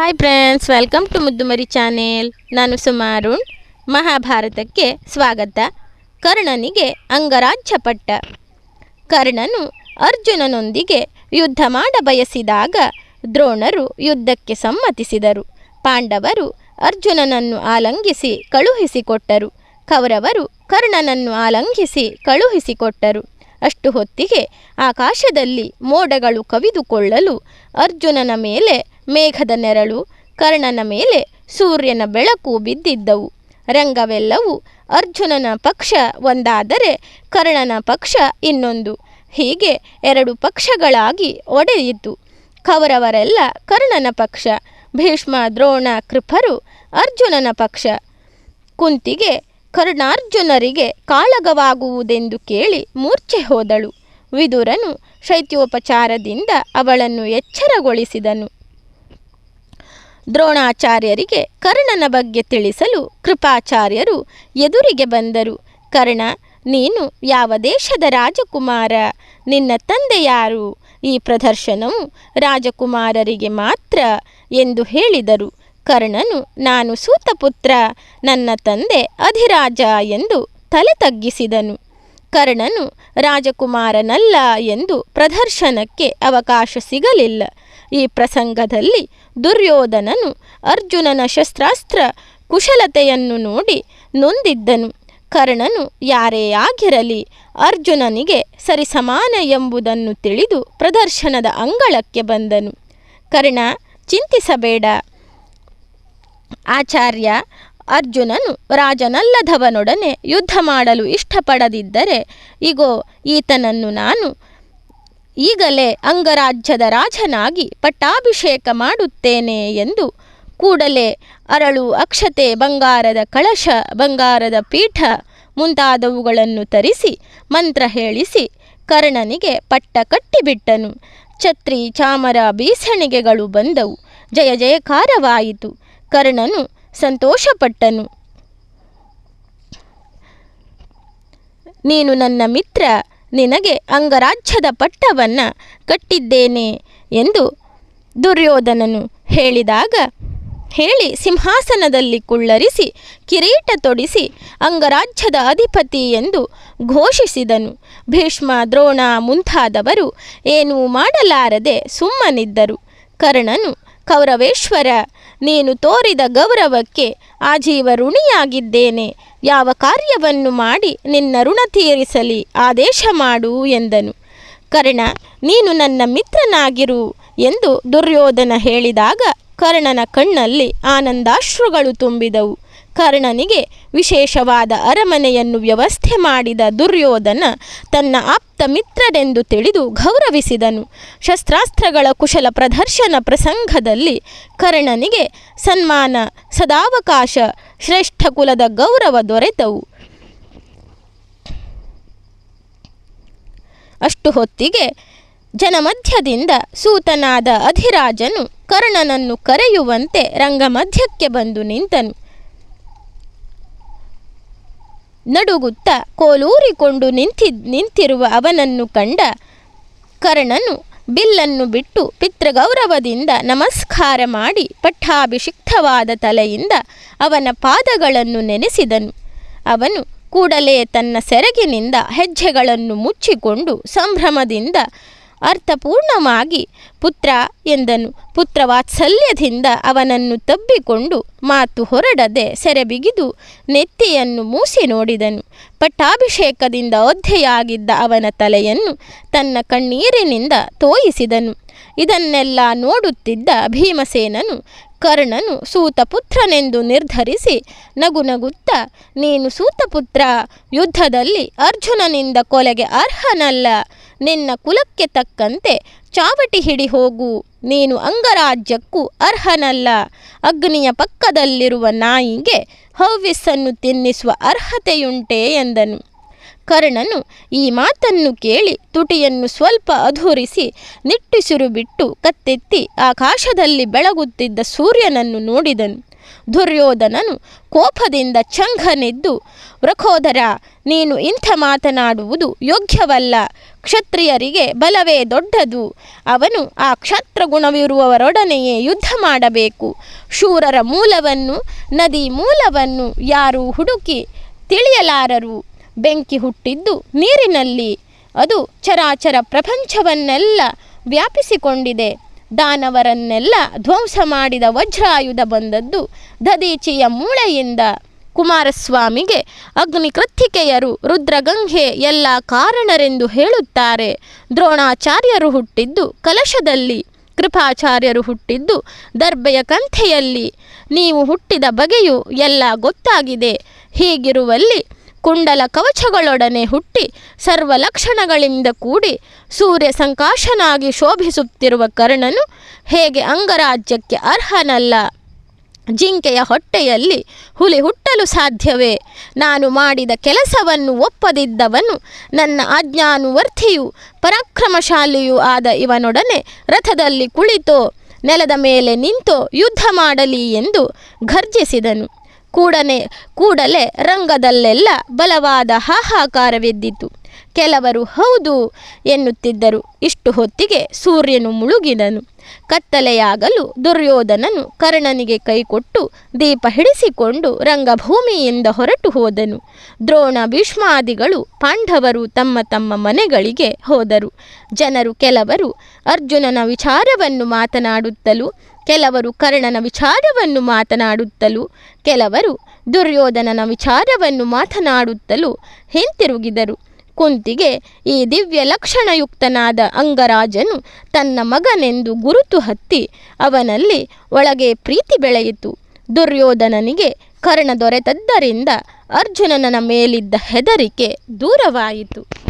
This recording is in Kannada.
Hi friends welcome to Muddumari channel ನಾನು ಸುಮಾರುಣ್ ಮಹಾಭಾರತಕ್ಕೆ ಸ್ವಾಗತ. ಕರ್ಣನಿಗೆ ಅಂಗರಾಜ್ಯ ಪಟ್ಟ. ಕರ್ಣನು ಅರ್ಜುನನೊಂದಿಗೆ ಯುದ್ಧ ಮಾಡ ಬಯಸಿದಾಗ ದ್ರೋಣರು ಯುದ್ಧಕ್ಕೆ ಸಮ್ಮತಿಸಿದರು. ಪಾಂಡವರು ಅರ್ಜುನನನ್ನು ಆಲಂಘಿಸಿ ಕಳುಹಿಸಿಕೊಟ್ಟರು. ಕೌರವರು ಕರ್ಣನನ್ನು ಆಲಂಘಿಸಿ ಕಳುಹಿಸಿಕೊಟ್ಟರು. ಅಷ್ಟು ಹೊತ್ತಿಗೆ ಆಕಾಶದಲ್ಲಿ ಮೋಡಗಳು ಕವಿದುಕೊಳ್ಳಲು ಅರ್ಜುನನ ಮೇಲೆ ಮೇಘದ ನೆರಳು, ಕರ್ಣನ ಮೇಲೆ ಸೂರ್ಯನ ಬೆಳಕು ಬಿದ್ದಿದ್ದವು. ರಂಗವೆಲ್ಲವೂ ಅರ್ಜುನನ ಪಕ್ಷ ಒಂದಾದರೆ ಕರ್ಣನ ಪಕ್ಷ ಇನ್ನೊಂದು. ಹೀಗೆ ಎರಡು ಪಕ್ಷಗಳಾಗಿ ಒಡೆಯಿತು. ಕೌರವರೆಲ್ಲ ಕರ್ಣನ ಪಕ್ಷ, ಭೀಷ್ಮ ದ್ರೋಣ ಕೃಪರು ಅರ್ಜುನನ ಪಕ್ಷ. ಕುಂತಿಗೆ ಕರ್ಣಾರ್ಜುನರಿಗೆ ಕಾಳಗವಾಗುವುದೆಂದು ಕೇಳಿ ಮೂರ್ಛೆ ಹೋದಳು. ವಿದುರನು ಶೈತ್ಯೋಪಚಾರದಿಂದ ಅವಳನ್ನು ಎಚ್ಚರಗೊಳಿಸಿದನು. ದ್ರೋಣಾಚಾರ್ಯರಿಗೆ ಕರ್ಣನ ಬಗ್ಗೆ ತಿಳಿಸಲು ಕೃಪಾಚಾರ್ಯರು ಎದುರಿಗೆ ಬಂದರು. ಕರ್ಣ, ನೀನು ಯಾವ ದೇಶದ ರಾಜಕುಮಾರ? ನಿನ್ನ ತಂದೆ ಯಾರು? ಈ ಪ್ರದರ್ಶನವು ರಾಜಕುಮಾರರಿಗೆ ಮಾತ್ರ ಎಂದು ಹೇಳಿದರು. ಕರ್ಣನು, ನಾನು ಸೂತಪುತ್ರ, ನನ್ನ ತಂದೆ ಅಧಿರಾಜ ಎಂದು ತಲೆ ತಗ್ಗಿಸಿದನು. ಕರ್ಣನು, ರಾಜಕುಮಾರನಲ್ಲ ಎಂದು ಪ್ರದರ್ಶನಕ್ಕೆ ಅವಕಾಶ ಸಿಗಲಿಲ್ಲ. ಈ ಪ್ರಸಂಗದಲ್ಲಿ ದುರ್ಯೋಧನನು ಅರ್ಜುನನ ಶಸ್ತ್ರಾಸ್ತ್ರ ಕುಶಲತೆಯನ್ನು ನೋಡಿ ನೊಂದಿದ್ದನು. ಕರ್ಣನು, ಯಾರೇ ಆಗಿರಲಿ, ಅರ್ಜುನನಿಗೆ ಸರಿಸಮಾನ ಎಂಬುದನ್ನು ತಿಳಿದು ಪ್ರದರ್ಶನದ ಅಂಗಳಕ್ಕೆ ಬಂದನು. ಕರ್ಣ, ಚಿಂತಿಸಬೇಡ ಆಚಾರ್ಯ ಅರ್ಜುನನು ರಾಜನಲ್ಲದವನೊಡನೆ ಯುದ್ಧ ಮಾಡಲು ಇಷ್ಟಪಡದಿದ್ದರೆ, ಇಗೋ, ಈತನನ್ನು ನಾನು ಈಗಲೇ ಅಂಗರಾಜ್ಯದ ರಾಜನಾಗಿ ಪಟ್ಟಾಭಿಷೇಕ ಮಾಡುತ್ತೇನೆ ಎಂದು ಕೂಡಲೇ ಅರಳು ಅಕ್ಷತೆ ಬಂಗಾರದ ಕಳಶ, ಬಂಗಾರದ ಪೀಠ ಮುಂತಾದವುಗಳನ್ನು ತರಿಸಿ ಮಂತ್ರ ಹೇಳಿಸಿ ಕರ್ಣನಿಗೆ ಪಟ್ಟ ಕಟ್ಟಿಬಿಟ್ಟನು. ಛತ್ರಿ ಚಾಮರ ಬೀಸಣಿಗೆಗಳು ಬಂದವು. ಜಯ ಜಯಕಾರವಾಯಿತು. ಕರ್ಣನು ಸಂತೋಷಪಟ್ಟನು. ನೀನು ನನ್ನ ಮಿತ್ರ, ನಿನಗೆ ಅಂಗರಾಜ್ಯದ ಪಟ್ಟವನ್ನು ಕಟ್ಟಿದ್ದೇನೆ ಎಂದು ದುರ್ಯೋಧನನು ಹೇಳಿದಾಗ, ಹೇಳಿ ಸಿಂಹಾಸನದಲ್ಲಿ ಕುಳ್ಳರಿಸಿ, ಕಿರೀಟ ತೊಡಿಸಿ ಅಂಗರಾಜ್ಯದ ಅಧಿಪತಿ ಎಂದು ಘೋಷಿಸಿದನು. ಭೀಷ್ಮ, ದ್ರೋಣ ಮುಂತಾದವರು ಏನೂ ಮಾಡಲಾರದೆ ಸುಮ್ಮನಿದ್ದರು. ಕರ್ಣನು ಕೌರವೇಶ್ವರ ನೀನು ತೋರಿದ ಗೌರವಕ್ಕೆ ಆಜೀವ ಋಣಿಯಾಗಿದ್ದೇನೆ ಯಾವ ಕಾರ್ಯವನ್ನು ಮಾಡಿ ನಿನ್ನ ಋಣ ತೀರಿಸಲಿ, ಆದೇಶ ಮಾಡು ಎಂದನು. ಕರ್ಣ, ನೀನು ನನ್ನ ಮಿತ್ರನಾಗಿರು ಎಂದು ದುರ್ಯೋಧನ ಹೇಳಿದಾಗ ಕರ್ಣನ ಕಣ್ಣಲ್ಲಿ ಆನಂದಾಶ್ರುಗಳು ತುಂಬಿದವು. ಕರ್ಣನಿಗೆ ವಿಶೇಷವಾದ ಅರಮನೆಯನ್ನು ವ್ಯವಸ್ಥೆ ಮಾಡಿದ ದುರ್ಯೋಧನ ತನ್ನ ಆಪ್ತ ಮಿತ್ರರೆಂದು ತಿಳಿದು ಗೌರವಿಸಿದನು. ಶಸ್ತ್ರಾಸ್ತ್ರಗಳ ಕುಶಲ ಪ್ರದರ್ಶನ ಪ್ರಸಂಗದಲ್ಲಿ ಕರ್ಣನಿಗೆ ಸನ್ಮಾನ, ಸದಾವಕಾಶ, ಶ್ರೇಷ್ಠ ಕುಲದ ಗೌರವ ದೊರೆತವು. ಅಷ್ಟು ಹೊತ್ತಿಗೆ ಜನಮಧ್ಯದಿಂದ ಸೂತನಾದ ಅಧಿರಾಜನು ಕರ್ಣನನ್ನು ಕರೆಯುವಂತೆ ರಂಗಮಧ್ಯಕ್ಕೆ ಬಂದು ನಿಂತನು. ನಡುಗುತ್ತ ಕೋಲೂರಿಕೊಂಡು ನಿಂತಿ, ನಿಂತಿರುವ ಅವನನ್ನು ಕಂಡ ಕರ್ಣನು ಬಿಲ್ಲನ್ನು ಬಿಟ್ಟು ಪಿತೃಗೌರವದಿಂದ ನಮಸ್ಕಾರ ಮಾಡಿ ಪಟ್ಟಾಭಿಷಿಕ್ತವಾದ ತಲೆಯಿಂದ ಅವನ ಪಾದಗಳನ್ನು ನೆನೆಸಿದನು. ಅವನು ಕೂಡಲೇ ತನ್ನ ಸೆರಗಿನಿಂದ ಹೆಜ್ಜೆಗಳನ್ನು ಮುಚ್ಚಿಕೊಂಡು ಸಂಭ್ರಮದಿಂದ ಅರ್ಥಪೂರ್ಣವಾಗಿ ಪುತ್ರ ಎಂದನು. ಪುತ್ರ ವಾತ್ಸಲ್ಯದಿಂದ ಅವನನ್ನು ತಬ್ಬಿಕೊಂಡು ಮಾತು ಹೊರಡದೆ ಸೆರೆಬಿಗಿದು ನೆತ್ತಿಯನ್ನು ಮೂಸಿ ನೋಡಿದನು. ಪಟ್ಟಾಭಿಷೇಕದಿಂದ ಒದ್ದೆಯಾಗಿದ್ದ ಅವನ ತಲೆಯನ್ನು ತನ್ನ ಕಣ್ಣೀರಿನಿಂದ ತೋಯಿಸಿದನು. ಇದನ್ನೆಲ್ಲ ನೋಡುತ್ತಿದ್ದ ಭೀಮಸೇನನು ಕರ್ಣನು ಸೂತಪುತ್ರನೆಂದು ನಿರ್ಧರಿಸಿ ನಗು ನಗುತ್ತಾ, ನೀನು ಸೂತಪುತ್ರ, ಯುದ್ಧದಲ್ಲಿ ಅರ್ಜುನನಿಂದ ಕೊಲೆಗೆ ಅರ್ಹನಲ್ಲ. ನಿನ್ನ ಕುಲಕ್ಕೆ ತಕ್ಕಂತೆ ಚಾವಟಿ ಹಿಡಿ ಹೋಗು. ನೀನು ಅಂಗರಾಜ್ಯಕ್ಕೂ ಅರ್ಹನಲ್ಲ. ಅಗ್ನಿಯ ಪಕ್ಕದಲ್ಲಿರುವ ನಾಯಿಗೆ ಹವ್ಯಸ್ಸನ್ನು ತಿನ್ನಿಸುವ ಅರ್ಹತೆಯುಂಟೆ ಎಂದನು. ಕರ್ಣನು ಈ ಮಾತನ್ನು ಕೇಳಿ ತುಟಿಯನ್ನು ಸ್ವಲ್ಪ ಅಧೂರಿಸಿ ನಿಟ್ಟುಸಿರು ಬಿಟ್ಟು ಕತ್ತೆತ್ತಿ ಆಕಾಶದಲ್ಲಿ ಬೆಳಗುತ್ತಿದ್ದ ಸೂರ್ಯನನ್ನು ನೋಡಿದನು. ದುರ್ಯೋಧನನು ಕೋಪದಿಂದ ಚಂಘನೆದ್ದು ವೃಕೋದರ ನೀನು ಇಂಥ ಮಾತನಾಡುವುದು ಯೋಗ್ಯವಲ್ಲ. ಕ್ಷತ್ರಿಯರಿಗೆ ಬಲವೇ ದೊಡ್ಡದು. ಅವನು ಆ ಕ್ಷತ್ರ ಗುಣವಿರುವವರೊಡನೆಯೇ ಯುದ್ಧ ಮಾಡಬೇಕು. ಶೂರರ ಮೂಲವನ್ನು, ನದಿ ಮೂಲವನ್ನು ಯಾರೂ ಹುಡುಕಿ ತಿಳಿಯಲಾರರು. ಬೆಂಕಿ ಹುಟ್ಟಿದ್ದು ನೀರಿನಲ್ಲಿ. ಅದು ಚರಾಚರ ಪ್ರಪಂಚವನ್ನೆಲ್ಲ ವ್ಯಾಪಿಸಿಕೊಂಡಿದೆ. ದಾನವರನ್ನೆಲ್ಲ ಧ್ವಂಸ ಮಾಡಿದ ವಜ್ರಾಯುಧ ಬಂದದ್ದು ದದೀಚಿಯ ಮೂಳೆಯಿಂದ. ಕುಮಾರಸ್ವಾಮಿಗೆ ಅಗ್ನಿಕೃತ್ತಿಕೆಯರು ರುದ್ರಗಂಗೆ ಎಲ್ಲ ಕಾರಣರೆಂದು ಹೇಳುತ್ತಾರೆ. ದ್ರೋಣಾಚಾರ್ಯರು ಹುಟ್ಟಿದ್ದು ಕಲಶದಲ್ಲಿ, ಕೃಪಾಚಾರ್ಯರು ಹುಟ್ಟಿದ್ದು ದರ್ಬೆಯ ಕಂಥೆಯಲ್ಲಿ. ನೀವು ಹುಟ್ಟಿದ ಬಗೆಯು ಎಲ್ಲ ಗೊತ್ತಾಗಿದೆ. ಹೀಗಿರುವಲ್ಲಿ ಕುಂಡಲ ಕವಚಗಳೊಡನೆ ಹುಟ್ಟಿ ಸರ್ವ ಲಕ್ಷಣಗಳಿಂದ ಕೂಡಿ ಸೂರ್ಯ ಸಂಕಾಶನಾಗಿ ಶೋಭಿಸುತ್ತಿರುವ ಕರ್ಣನು ಹೇಗೆ ಅಂಗರಾಜ್ಯಕ್ಕೆ ಅರ್ಹನಲ್ಲ. ಜಿಂಕೆಯ ಹೊಟ್ಟೆಯಲ್ಲಿ ಹುಲಿ ಹುಟ್ಟಲು ಸಾಧ್ಯವೇ? ನಾನು ಮಾಡಿದ ಕೆಲಸವನ್ನು ಒಪ್ಪದಿದ್ದವನು, ನನ್ನ ಆಜ್ಞಾನುವರ್ತಿಯು ಪರಾಕ್ರಮಶಾಲಿಯೂ ಆದ ಇವನೊಡನೆ ರಥದಲ್ಲಿ ಕುಳಿತೋ, ನೆಲದ ಮೇಲೆ ನಿಂತೋ ಯುದ್ಧ ಮಾಡಲಿ ಎಂದು ಘರ್ಜಿಸಿದನು. ಕೂಡನೆ, ಕೂಡಲೇ ರಂಗದಲ್ಲೆಲ್ಲ ಬಲವಾದ ಹಾಹಾಕಾರವೆದ್ದಿತು. ಕೆಲವರು ಹೌದು ಎನ್ನುತ್ತಿದ್ದರು. ಇಷ್ಟು ಹೊತ್ತಿಗೆ ಸೂರ್ಯನು ಮುಳುಗಿದನು. ಕತ್ತಲೆಯಾಗಲು ದುರ್ಯೋಧನನು ಕರ್ಣನಿಗೆ ಕೈಕೊಟ್ಟು ದೀಪ ಹಿಡಿಸಿಕೊಂಡು ರಂಗಭೂಮಿಯಿಂದ ಹೊರಟು ಹೋದನು. ದ್ರೋಣ ಭೀಷ್ಮಾದಿಗಳು ಪಾಂಡವರು ತಮ್ಮ ತಮ್ಮ ಮನೆಗಳಿಗೆ ಹೋದರು. ಜನರು, ಕೆಲವರು ಅರ್ಜುನನ ವಿಚಾರವನ್ನು ಮಾತನಾಡುತ್ತಲೂ ಕೆಲವರು ಕರ್ಣನ ವಿಚಾರವನ್ನು ಮಾತನಾಡುತ್ತಲೂ, ಕೆಲವರು ದುರ್ಯೋಧನನ ವಿಚಾರವನ್ನು ಮಾತನಾಡುತ್ತಲೂ ಹಿಂತಿರುಗಿದರು. ಕುಂತಿಗೆ ಈ ದಿವ್ಯ ಲಕ್ಷಣಯುಕ್ತನಾದ ಅಂಗರಾಜನು ತನ್ನ ಮಗನೆಂದು ಗುರುತು ಹತ್ತಿ ಅವನಲ್ಲಿ ಒಳಗೆ ಪ್ರೀತಿ ಬೆಳೆಯಿತು. ದುರ್ಯೋಧನನಿಗೆ ಕರ್ಣ ದೊರೆತದ್ದರಿಂದ ಅರ್ಜುನನ ಮೇಲಿದ್ದ ಹೆದರಿಕೆ ದೂರವಾಯಿತು.